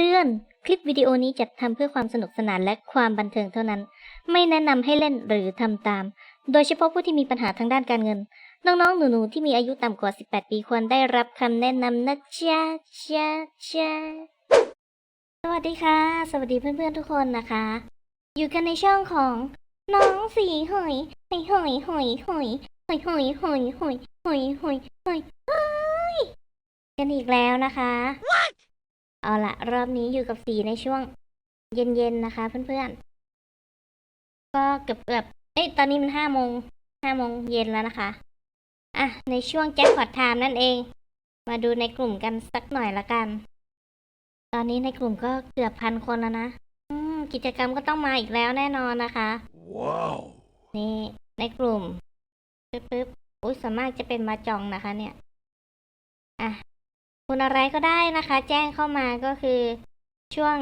เตือน คลิปวิดีโอนี้จัดทำเพื่อความสนุกสนานและความบันเทิงเท่านั้น ไม่แนะนำให้เล่นหรือทำตาม โดยเฉพาะผู้ที่มีปัญหาทางด้านการเงิน น้องๆ หนูๆ ที่มีอายุต่ำกว่า 18 ปีควรได้รับคำแนะนำนะจ๊ะจ๊ะจ๊ะสวัสดีค่ะ สวัสดีเพื่อนๆทุกคนนะคะ อยู่กันในช่องของน้องสีหอยหอยหอยหอยหอยหอยหอยหอยหอยหอยหอยหอยหอยกันอีกแล้วนะคะ เอาละรอบนี้อยู่กับสีในช่วงเย็นๆนะคะ เพื่อนๆ ก็เกือบเกือบๆเอ้ยตอนนี้มันห้าโมงห้าโมงเย็นแล้วนะคะ อะ ในช่วงแจ็คพอตไทม์นั่นเอง มาดูในกลุ่มกันสักหน่อยละกัน ตอนนี้ในกลุ่มก็เกือบพันคนแล้วนะอืมกิจกรรมก็ต้องมาอีกแล้วแน่นอนนะคะ Wow. นี่ในกลุ่มปึ๊บปึ๊บอุ้ยสวนมากจะเป็นมาจองนะคะ เนี่ย อะ คุณอะไรก็ได้นะคะ แจ้งเข้ามาก็คือช่วง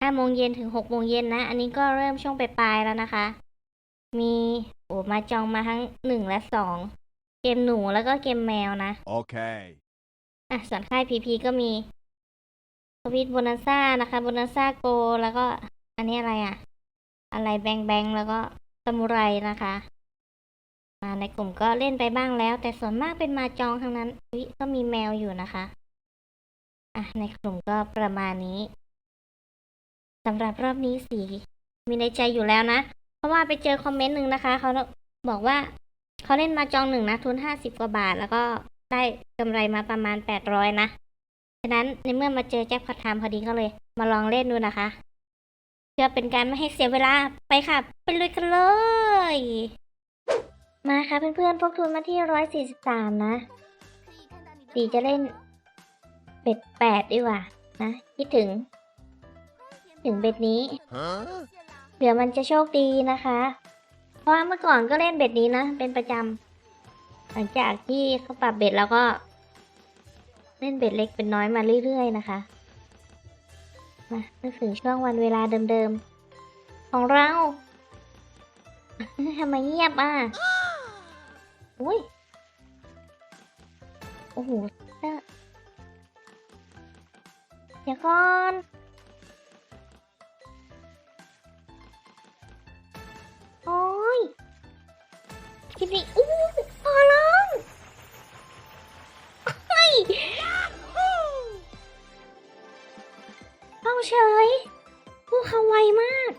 ห้าโมงเย็นถึงหกโมงเย็นนะ อันนี้ก็เริ่มช่วงปลายๆแล้วนะคะ มีโอ้มาจองมาทั้งหนึ่งและสองเกมหนูแล้วก็เกมแมวนะ Okay. อะส่วนค่ายพีพีก็มีสวิตโบนัสซ่านะคะโบนัสซ่าโกแล้วก็อันนี้อะไรอะ อะไรแบงแบงแล้วก็สมุไรนะคะ มาในกลุ่มก็เล่นไปบ้างแล้ว แต่ส่วนมากเป็นมาจองทั้งนั้นอุ๊ยก็มีแมวอยู่นะคะ อะ ในกลุ่มก็ประมาณนี้สำหรับรอบนี้สีมีในใจอยู่แล้วนะ เพราะว่าไปเจอคอมเมนต์หนึ่งนะคะ เขาบอกว่าเขาเล่นมาจองหนึ่งนะ ทุนห้าสิบกว่าบาท แล้วก็ได้กำไรมาประมาณแปดร้อยนะ ฉะนั้นในเมื่อมาเจอแจ็คพอตไทม์พอดีก็เลย มาลองเล่นดูนะคะ เพื่อเป็นการไม่ให้เสียเวลาไปค่ะ ไปลุยกันเลย มาค่ะเพื่อนๆพวกทุนมาที่ร้อยสี่สิบสามนะ ตีจะเล่นเบ็ดแปดดีกว่า นะ คิดถึง ถึงเบ็ดนี้ Huh? เผื่อมันจะโชคดีนะคะ เพราะเมื่อก่อนก็เล่นเบ็ดนี้นะ เป็นประจำหลังจากที่เขาปรับเบ็ดแล้วก็ เล่นเบ็ดเล็กเป็นน้อยมาเรื่อยๆนะคะ มานึกถึงช่วงวันเวลาเดิมๆ ของเราทำไมเงียบอะ อุ้ย โอ้โหเดี๋ยวก่อนโอ้ยคลิปนี้อู้พอร้องเฮ้ยเข้าเฉยพวกเขาไวมาก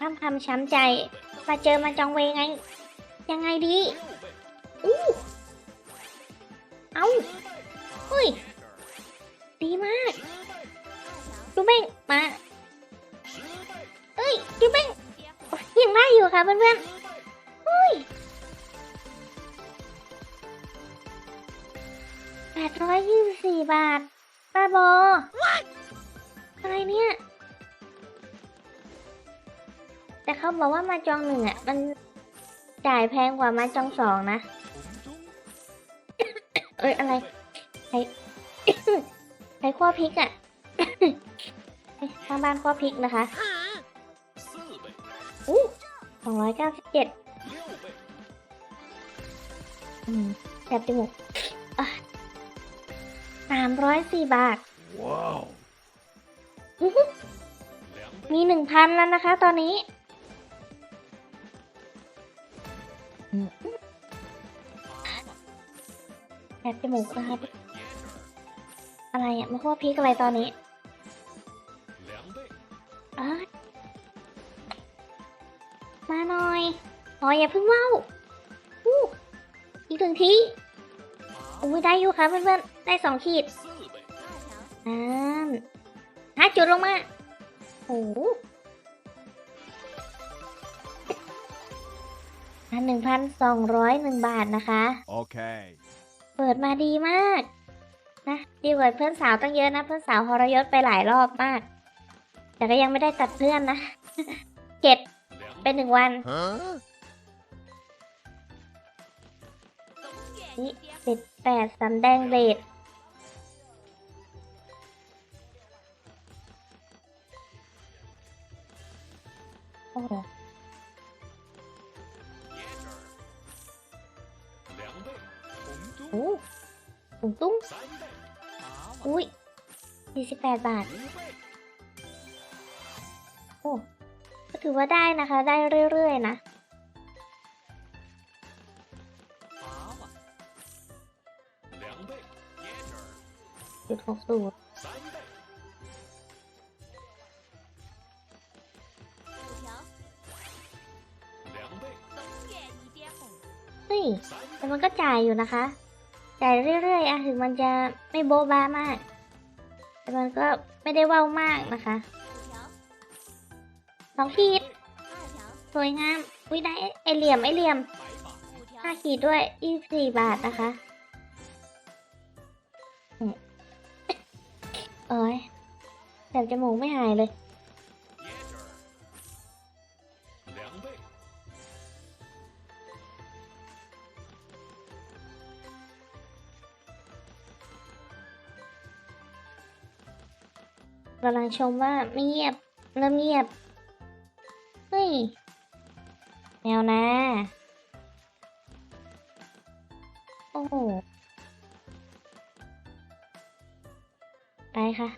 สาวท่ามคำช้ำใจ มาเจอมาจองเวไง ยังไงดีอู้เอาเฮ้ย ดีมากจูเบ้งมาเอ้ยจูเบ้งโอ๊ยยังได้อยู่ค่ะเพื่อนๆเฮ้ยแปดร้อยยี่สิบสี่บาทบ้าบออะไรเนี่ย แต่เขาบอกว่ามาจองหนึ่งอะ มันจ่ายแพงกว่ามาจองสองนะ เอ้ยอะไรใครใช้ขั้วพริกอะ่ะทางบ้านขั้วพริกนะคะอู้สองร้อยเก้าสิบเจ็ดอืมแสบจมูกสามร้อยสี่บาท Wow. อื้อหือมีหนึ่งพันแล้วนะคะตอนนี้ บจมูกนะคะอะไรอะมาขั้วพริกอะไรตอนนี้เอ้ยมาหน่อยอ๋ออย่าเพิ่งเว้าอู้อีกหนึ่งทีอุ้ยได้อยู่ค่ะเพื่อนๆ ได้สองขีดอ่าห้าจุดลงมาโอ้โหอันหนึ่งพันสองร้อยหนึ่งบาทนะคะ Okay. เปิดมาดีมากนะดีกว่าเพื่อนสาวตั้งเยอะนะ เพื่อนสาวฮรยศไปหลายรอบมาก แต่ก็ยังไม่ได้ตัดเพื่อนนะเจ็ดเป็นหนึ่งวัน Huh? นี่เจ็ดแปดสำแดงเรดโอ้ โอ้ตุ้งตุ้งอุ้ยยี่สิบแปดบาท โอ้ก็ถือว่าได้นะคะ ได้เรื่อยๆนะ จุดหกสูตรเฮ้ยแต่มันก็จ่ายอยู่นะคะ จ่ายเรื่อยๆอะถึงมันจะไม่โบ๊บามาก แต่มันก็ไม่ได้ว้าวมากนะคะสองขีด สวยงามวิได้ไอเหลี่ยมไอเหลี่ยมห้าขีดด้วยยี่สี่บาทนะคะโอ้ยแต่จมูกไม่หายเลย กำลังชมว่าไม่เงียบเริ่มเงียบ เฮ้ย แมวนะ โอ้โห ไปค่ะ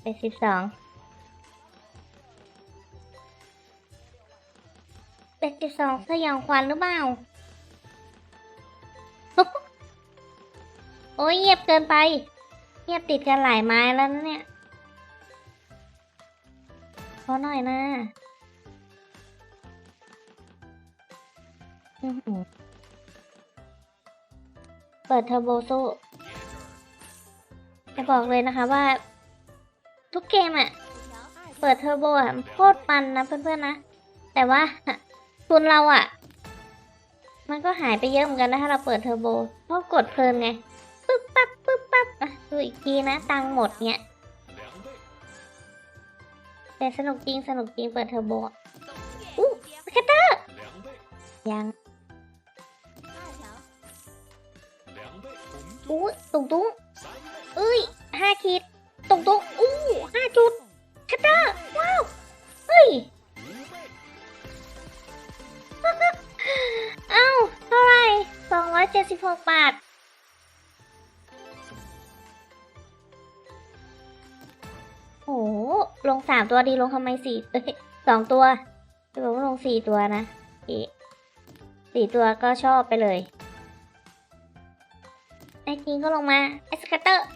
ไปสิบสองเป็นสิบสองสยองขวัญหรือเปล่า โอ้ยเงียบเกินไป เงียบติดกันหลายไม้แล้วเนี่ย เขาหน่อยนะเปิดเทอร์โบโซ่จะบอกเลยนะคะว่า ทุกเกมอะเปิดเทอร์โบอะโคตรปันนะเพื่อนๆนะ แต่ว่าทุนเราอะมันก็หายไปเยอะเหมือนกันนะถ้าเราเปิดเทอร์โบเพราะกดเพลินไงปึ๊บปั๊บปึ๊บปั๊บดูอีกทีนะ ตังหมดเนี่ย แต่สนุกจริงสนุกจริงเปิดเทอร์โบอู้สเก็ตเตอร์ยังอู้ตุ้งตุ้งเอ้ยห้าขีดตุ้งตุ้งอู้ห้าจุดคัตเตอร์ว้าวเฮ้ยเอ้าเท่าไรสองร้อยเจ็ดสิบหกบาท โหลงสามตัวดีลงทำไมสี่สองตัวหรือกว่าลงสี่ตัวนะสี่ตัวก็ชอบไปเลยไอ้จริงก็ลงมาไอ้สกัตเตอร์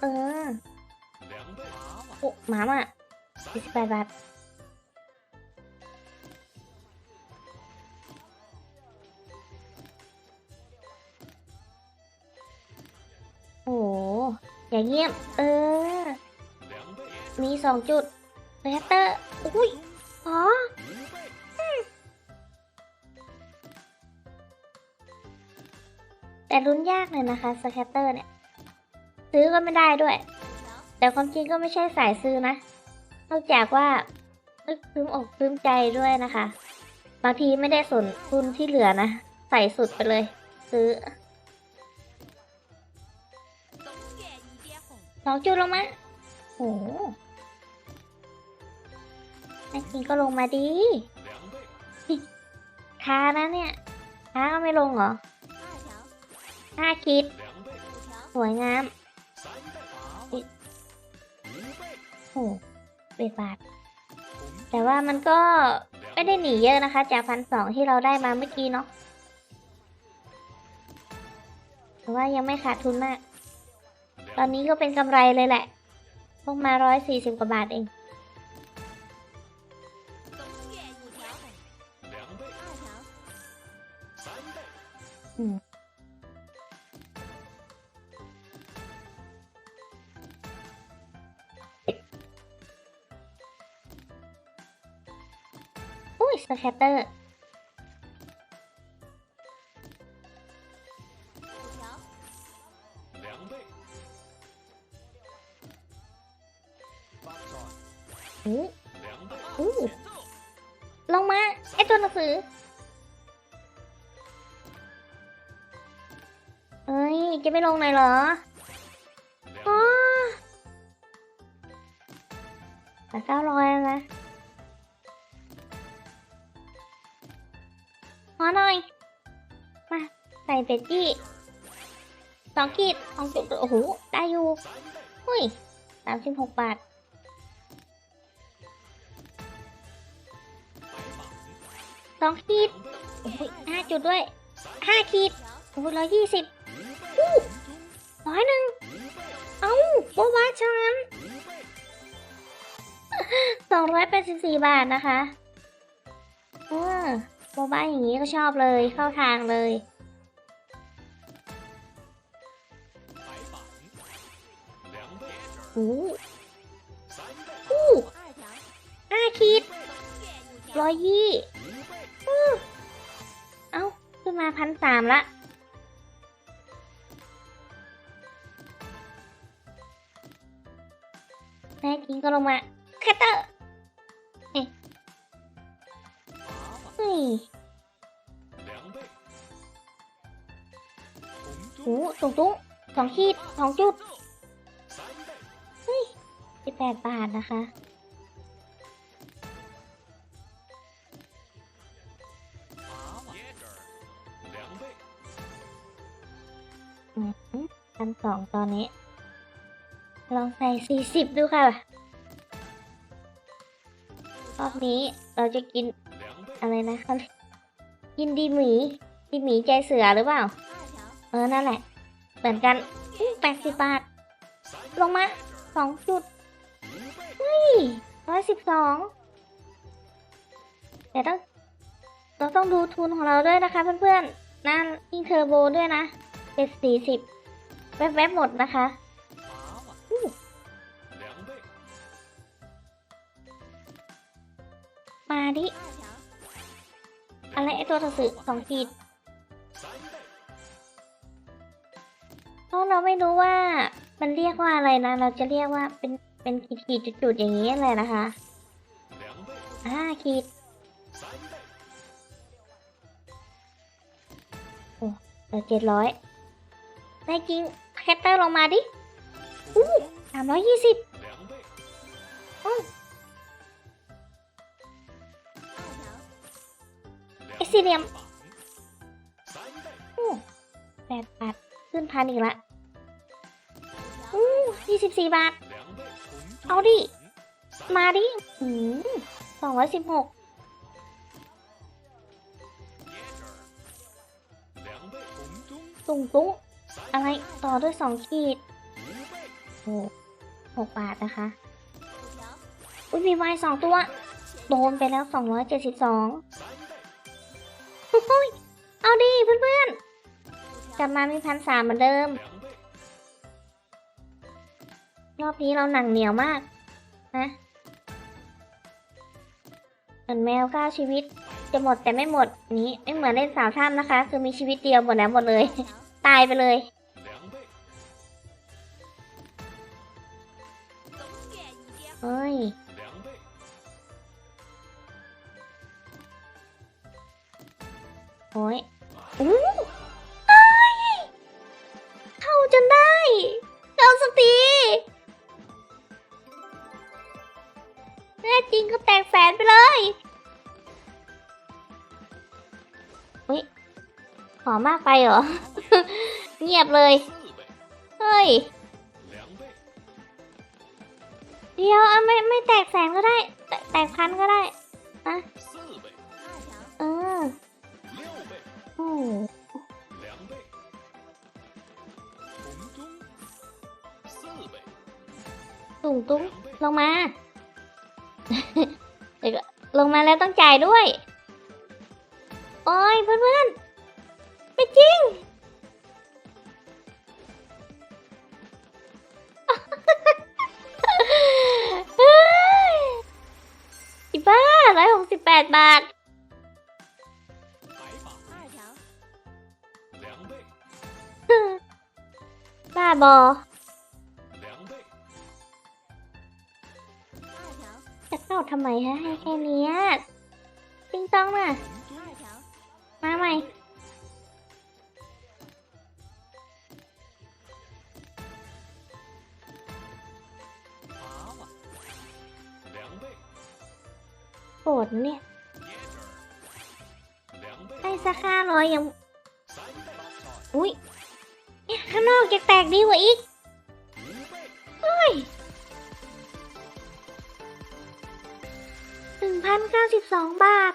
เออโอ้หมามายี่สิบแปดบาทโอ้โอย่างเงียบ เออ มีสองจุดเรเตอร์อุ้ยอ๋อแต่รุนยากเลยนะคะสแคตเตอร์เนี่ย ซื้อก็ไม่ได้ด้วย แต่ความจริงก็ไม่ใช่สายซื้อนะนอกจากว่านึกมอกซึมใจด้วยนะคะ บางทีไม่ได้สนทุนที่เหลือนะ ใส่สุดไปเลย ซื้อสองจุดลงมาโอ้ ไอ้จริงก็ลงมาดีค้านะเนี่ยค้าก็ไม่ลงเหรอห้าคิด สวยงามโอ้เบรบาทแต่ว่ามันก็ไม่ได้หนีเยอะนะคะ จากพันสองที่เราได้มาเมื่อกี้เนาะแต่ว่ายังไม่ขาดทุนมาก ตอนนี้ก็เป็นกำไรเลยแหละ พวกมาร้อยสี่สิบกว่าบาทเอง อุ้ยสแคตเตอร์อู้อู้ลงมา ไอตัวหนังสือ อ้ยจะไม่ลงหน่อยเหรออ๋อแต่เก้าร้อยแล้วนะขอหน่อย มา ใส่เป็ดจี้สองขีดสองจุดโอ้โห ได้อยู่เฮ้ยสามสิบหกบาทสองขีดโอ้ยห้าจุดด้วยห้าขีดโอ้ยร้อยยี่สิบ ร้อยหนึ่ง เอาโบวาฉันสองร้อยแปดสิบสี่บาทนะคะ เออโบวาอย่างนี้ก็ชอบเลย เข้าทางเลยอู้อู้ห้าคิดร้อยยี่ เอ้า ขึ้นมาพันสามละ ก็ลงมาคัตเตอร์เฮ้ยโอ้สูงตุ้งสองขีดสองจุดเฮ้ยสิบแปดบาทนะคะพันสองตอนนี้ ลองใส่สี่สิบดูค่ะ รอบนี้เราจะกินอะไรนะครักินดีหมีดีหมีใจเสือหรือเปล่า เออ นั่นแหละ เหมือนกันแปดสิบบาท ลงมาสองจุดเฮ้ยร้อยสิบสองแต่ต้อง เราต้องดูทุนของเราด้วยนะคะเพื่อนๆนั่นยิงเทอร์โบด้วยนะเจ็ดสี่สิบแวบๆหมดนะคะ มาดิ อะไรไอตัวสือสองขีดเพราะเราไม่รู้ว่ามันเรียกว่าอะไรนะ เราจะเรียกว่าเป็นเป็นขีดขีดจุดๆอย่างนี้เลยนะคะห้าขีดโอ้เหลืเจ็ดร้อยได้จริงแคตเตอร์ลงมาดิอู้สามร้อยยี่สิบอื สี่เหลี่ยมอ้แปดบาทขึ้นพันอีกละอู้ยี่สิบสี่บาท เอาดิ มาดิอืมสองร้อยสิบหกตุ้งตุ้งอะไรต่อด้วยสองขีดโอ้หกบาทนะคะ อุ้ยมีวายสองตัว โดนไปแล้วสองร้อยเจ็ดสิบสอง ฟุ้ยเอาดีเพื่อนๆกลับมามีพันสามเหมือนเดิม รอบนี้เราหนังเหนียวมาก นะเหมือนแมวก้าชีวิต จะหมดแต่ไม่หมดนี้ไม่เหมือนเล่นสาวท่ามนะคะ คือมีชีวิตเดียวหมดแล้วหมดเลย ตายไปเลยเฮ้ย โอ้ยอู้ตายเข้าจนได้เราสตีแน่จริงก็แตกแสนไปเลยอุ้ยหอมมากไปเหรอ เงียบเลย เฮ้ย เดี๋ยวอะไม่ไม่แตกแสนก็ได้ แตกพันก็ได้อะ 两倍，红中，四倍， ตุ่งตุ้ง 两倍， ลงมา เดี๋ยวก็ลงมาแล้วต้องจ่ายด้วย โอ้ยเพื่อนๆไม่จริง เฮ้ยอีบ้าร้อยหกสิบแปดบาท บอจะเต่าทำไมฮะให้แค่นี้ติงต้องมามาใหม่โกรธเนี่ยให้สักห้าร้อยยัง อุ้ย ข้างนอกจะแตกดีกว่าอีก，เฮ้ยหนึ่งพันเก้าสิบสองบาท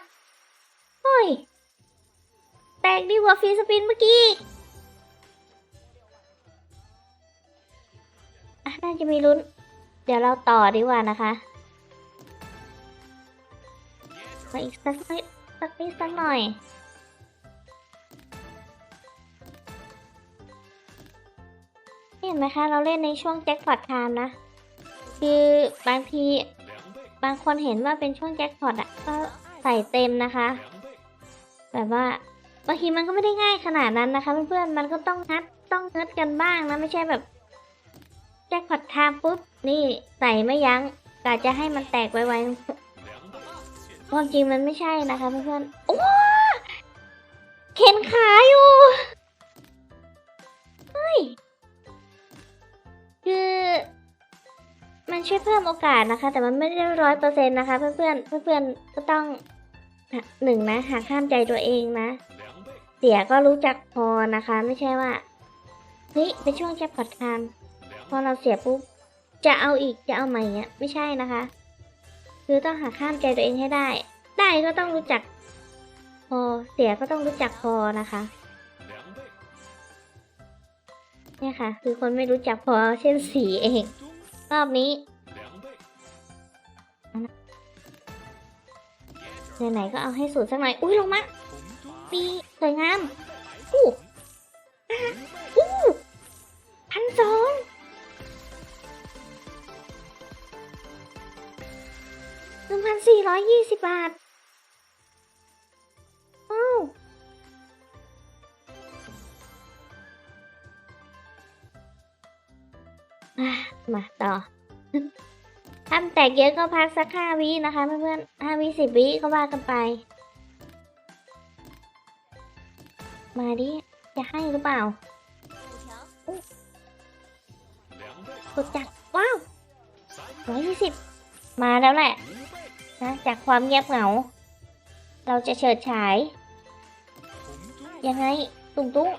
เฮ้ย แตกดีกว่าฟรีสปินเมื่อกี้อะน่าจะมีลุ้น เดี๋ยวเราต่อดีกว่านะคะมาอีกสักนิดสักนิดสักหน่อย เห็นไหมคะ เราเล่นในช่วงแจ็คพอตไทม์นะ คือบางทีบางคนเห็นว่าเป็นช่วงแจ็คพอตอะ ก็ใส่เต็มนะคะ แบบว่าบางทีมันก็ไม่ได้ง่ายขนาดนั้นนะคะ เพื่อนๆ มันก็ต้องนัดต้องเนิดกันบ้างนะ ไม่ใช่แบบแจ็คพอตไทม์ปุ๊บ นี่ใส่ไม่ยัง้งกะจะให้มันแตกไวๆความจริงมันไม่ใช่นะคะเพื่อนๆโอ้เข็นขาอยู่เฮ้ย คือมันช่วยเพิ่มโอกาสนะคะ แต่มันไม่ได้ร้อยเปอร์เซ็นต์นะคะ เพื่อนๆเพื่อนก็ต้องหนึ่งนะหาข้ามใจตัวเองนะ，เสียก็รู้จักพอนะคะ ไม่ใช่ว่าเฮ้ยเป็นช่วงแจ็คพอตไทม์พอเราเสียปุ๊บจะเอาอีกจะเอาใหม่เงี้ยไม่ใช่นะคะ คือต้องหาข้ามใจตัวเองให้ได้ ได้ก็ต้องรู้จักพอเสียก็ต้องรู้จักพอนะคะ เนี่ยค่ะ คือคนไม่รู้จักพอเช่นสีเอง รอบนี้ไหนๆก็เอาให้สุดสักหน่อย อุ้ยลงมาปีสวยงามอู้อู้พันสองหนึ่งพันสี่ร้อยยี่สิบบาทอ้ มาต่อทำแตกเยอะก็พักสักห้าวินะคะเพื่อนๆห้าวิสิบวิก็ว่ากันไป มาดิ จะให้หรือเปล่าุดจักว้าวร้อยยี่สิบมาแล้วแหละนะจากความเงียบเหงา เราจะเฉิดฉาย ยังไง ตุ้งตุ้ง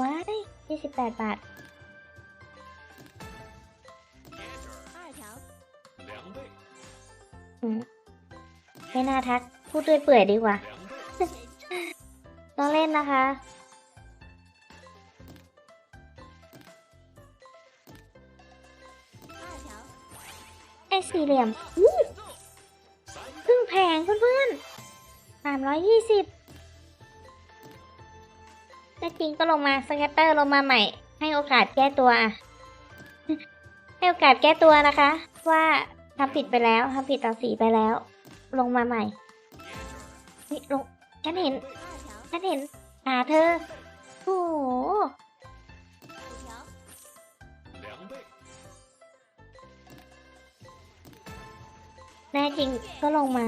ว้ายยี่สิบแปดบาท ไม่น่าทัก พูดด้วยเปื่อยดีกว่าต้องเล่นนะคะ ไอสี่เหลี่ยมครึ่งแพงเพื่อนๆสามร้อยยี่สิบถ้าจริงก็ลงมาสแกตเตอร์ลงมาใหม่ ให้โอกาสแก้ตัว ให้โอกาสแก้ตัวนะคะ ว่า ทำผิดไปแล้วทำผิดต่อสีไปแล้ว ลงมาใหม่นี่ลงฉันเห็นฉันเห็นตาเธอโอ้โหแน่จริงก็ลงมา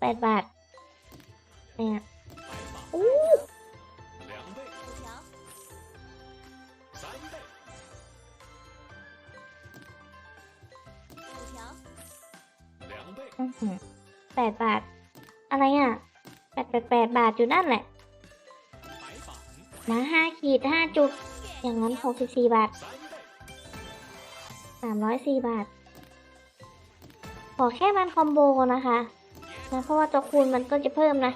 แปดบาทเนี่ยอู้ แปดบาท อะไรอะแปดแปดแปดบาทอยู่นั่นแหละมาห้าขีดห้าจุด อย่างนั้นหกสิบสี่บาทสามร้อยสี่บาท ขอแค่มันคอมโบนะคะนะเพราะว่าจะคูณมันก็จะเพิ่มนะ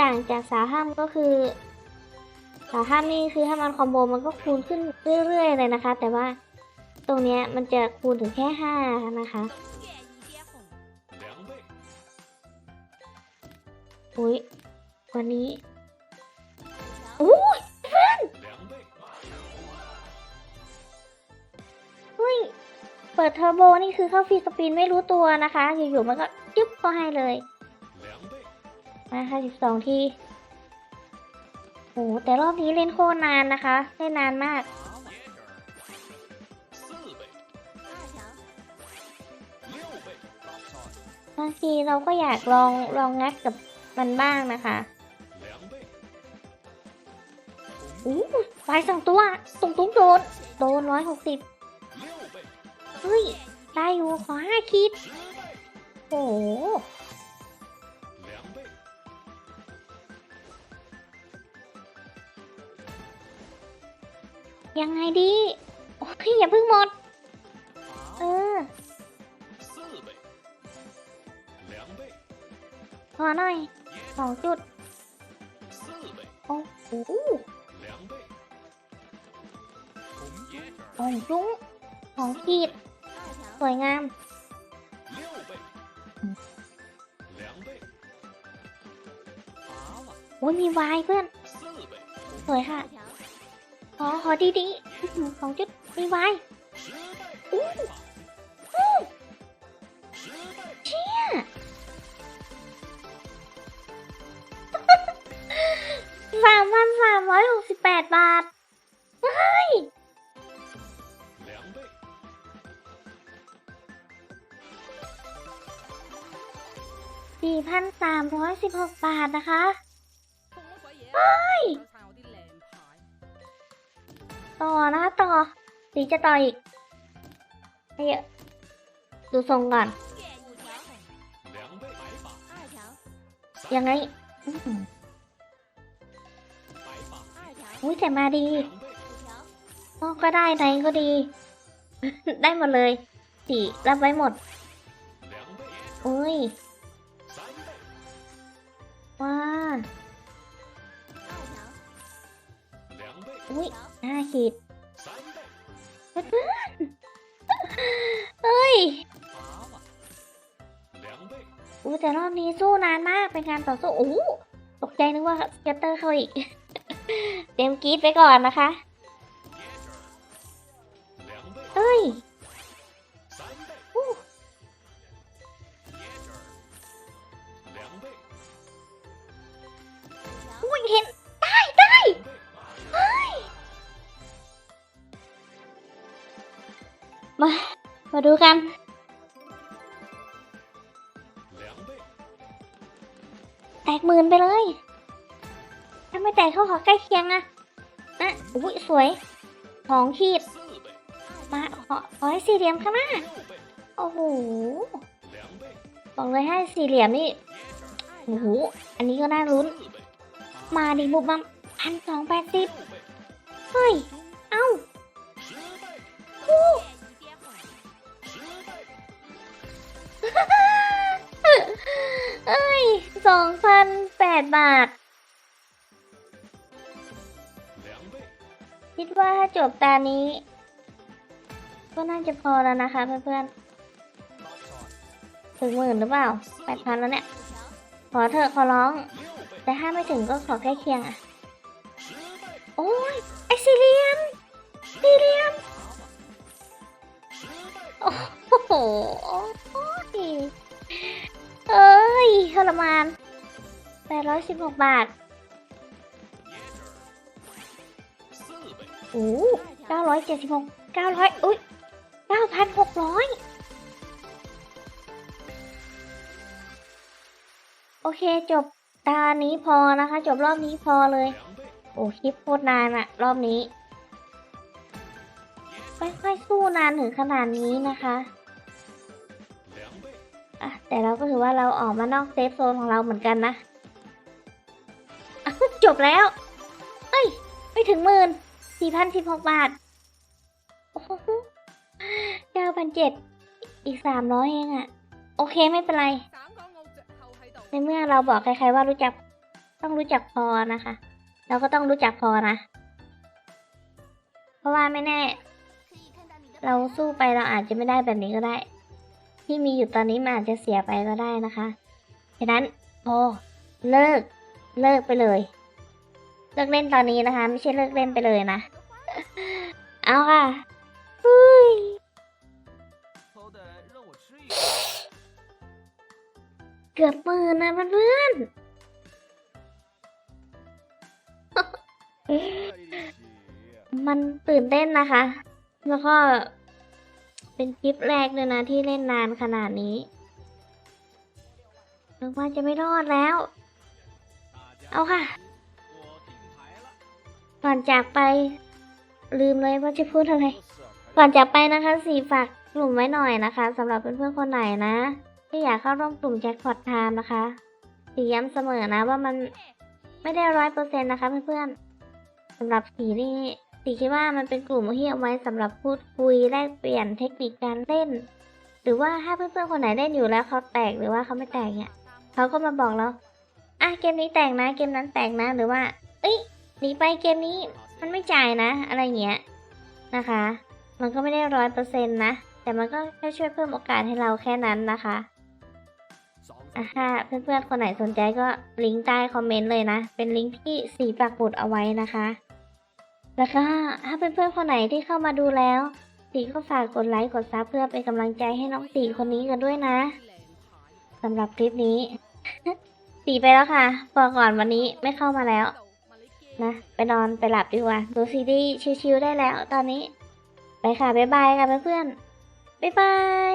ต่างจากสาวห้ามก็คือ สาถ้านี่คือถ้ามันคอมโบมันก็คูณขึ้นเรื่อยๆเลยนะคะ แต่ว่าตรงนี้มันจะคูณถึงแค่ 5 นะคะอุ้ยวันนี้อุ้ยเพื่อนอุ้ยเปิดเทอร์โบนี่คือเข้าฟรีสปินไม่รู้ตัวนะคะ อยู่ๆมันก็จึ๊บก็ให้เลย นะคะสิบสองที โอ้แต่รอบนี้เล่นโคตรนานนะคะ เล่นนานมาก บางทีเราก็อยากลองลองงัดกับมันบ้างนะคะโอ้ไฟสองตัวตุงตุ้งโดน โดนร้อยหกสิบเฮ้ย ได้อยู่ขอห้าคิด โอ้ ยังไงดี โอ้ยอย่าพึ่งหมด เออพอหน่อยสองจุด โอ้โหสองจุ้งสองขีด สวยงามโอ้ยมีวายเพื่อน สวยค่ะ ขอขอดีๆสองจุดรีไวอู้อู้เชี่ยสามพันสามร้อยหกสิบแปดบาทเยี่พันสามร้อยสิบหกบาทนะคะ ต่อนะต่อสีจะต่ออีกไอ้เยอะดูทรงก่อน ยังไงอุ้ยแต่มาดีก็ได้ไหนก็ดี ได้หมดเลยสีรับไว้หมดอุ้ยว้า อุ้ยหน้าขีดเพื่อนเฮ้ยอู้แต่รอบนี้สู้นานมากเป็นการต่อสู้อู้ตกใจนึกว่าเกตเตอร์เขาอีก เต็มกีดไปก่อนนะคะาดูกัน แตกหมื่นไปเลยทำไมแตกเท่าขอใกล้เคียงอะน่ะอุ้ยสวยของขีด มาขอขอให้สี่เหลี่ยมข้างหน้า โอ้โห บอกเลยให้สี่เหลี่ยมนี่ โอ้โห อันนี้ก็น่ารุ้น มาดิบุกมาพันสองแปดสิบเฮ้ย 2,008 บาท คิดว่าถ้าจบตานี้ ก็น่าจะพอแล้วนะคะเพื่อนๆ ถึงหมื่นหรือเปล่า 8,000 แล้วเนี่ย ขอเถอะขอร้อง แต่ถ้าไม่ถึงก็ขอแค่เคียงอะ โอ้ยไอซิเลียมซิเลียม โอ้โห ยทรมาน816 บาท โอ้เก้าร้อยเจ็ดสิบหกเก้าร้อยอุ้ยเก้าพันหกร้อยโอเคจบตานี้พอนะคะ จบรอบนี้พอเลย โอ้คลิปโคตรนานอะรอบนี้ ค่อยๆสู้นานถึงขนาดนี้นะคะ แต่เราก็ถือว่าเราออกมานอกเซฟโซนของเราเหมือนกันนะจบแล้ว เอ้ย ไม่ถึงหมื่นสี่พันสิบหกบาทเก้าพันเจ็ดอีกสามร้อยเองอะโอเคไม่เป็นไร ในเมื่อเราบอกใครๆว่ารู้จัก ต้องรู้จักพอนะคะ เราก็ต้องรู้จักพอนะ เพราะว่าไม่แน่ เราสู้ไปเราอาจจะไม่ได้แบบนี้ก็ได้ ที่มีอยู่ตอนนี้มันอาจจะเสียไปก็ได้นะคะฉะนั้นพอเลิกเลิกไปเลย เลิกเล่นตอนนี้นะคะ ไม่ใช่เลิกเล่นไปเลยนะ เอาค่ะอุ้ยเกือบหมื่นนะเพื่อนมันตื่นเต้นนะคะ แล้วก็ เป็นคลิปแรกเลยนะที่เล่นนานขนาดนี้นึกว่าจะไม่รอดแล้ว เอาค่ะ ก่อนจากไป ลืมเลยว่าจะพูดอะไร ก่อนจากไปนะคะสีฝากกลุ่มไว้หน่อยนะคะสำหรับเพื่อนๆคนไหนนะ ที่อยากเข้าร่วมกลุ่มแจ็คพอตไทม์นะคะสีย้ำเสมอนะว่ามันไม่ได้ร้อยเปอร์เซ็นต์นะคะเพื่อนๆสำหรับสีนี่ ตีคิดว่ามันเป็นกลุ่มที่เอาไว้สำหรับพูดคุยแลกเปลี่ยนเทคนิคการเล่น หรือว่าถ้าเพื่อนๆคนไหนเล่นอยู่แล้วเขาแตกหรือว่าเขาไม่แตกเนี่ยเขาก็มาบอกเราอะเกมนี้แตกนะ เกมนั้นแตกนะ หรือว่า เอ้ยหนีไปเกมนี้มันไม่จ่ายนะ อะไรเงี้ยนะคะ มันก็ไม่ได้ร้อยเปอร์เซ็นต์นะ แต่มันก็แค่ช่วยเพิ่มโอกาสให้เราแค่นั้นนะคะอะ，ถ้าเพื่อนๆคนไหนสนใจก็ลิงก์ใต้คอมเมนต์เลยนะ เป็นลิงก์ที่สีปักหมุดเอาไว้นะคะ แล้วก็ถ้าเพื่อนๆคนไหนที่เข้ามาดูแล้วสีก็ฝากกดไลค์กดซับเพื่อเป็นกำลังใจให้น้องสีคนนี้กันด้วยนะสำหรับคลิปนี้สีไปแล้วค่ะบอกก่อนวันนี้ไม่เข้ามาแล้ว นะไปนอนไปหลับดีกว่าดูซีรีส์ชิวๆได้แล้วตอนนี้ ไปค่ะบ๊ายบายค่ะเพื่อนๆบ๊ายบาย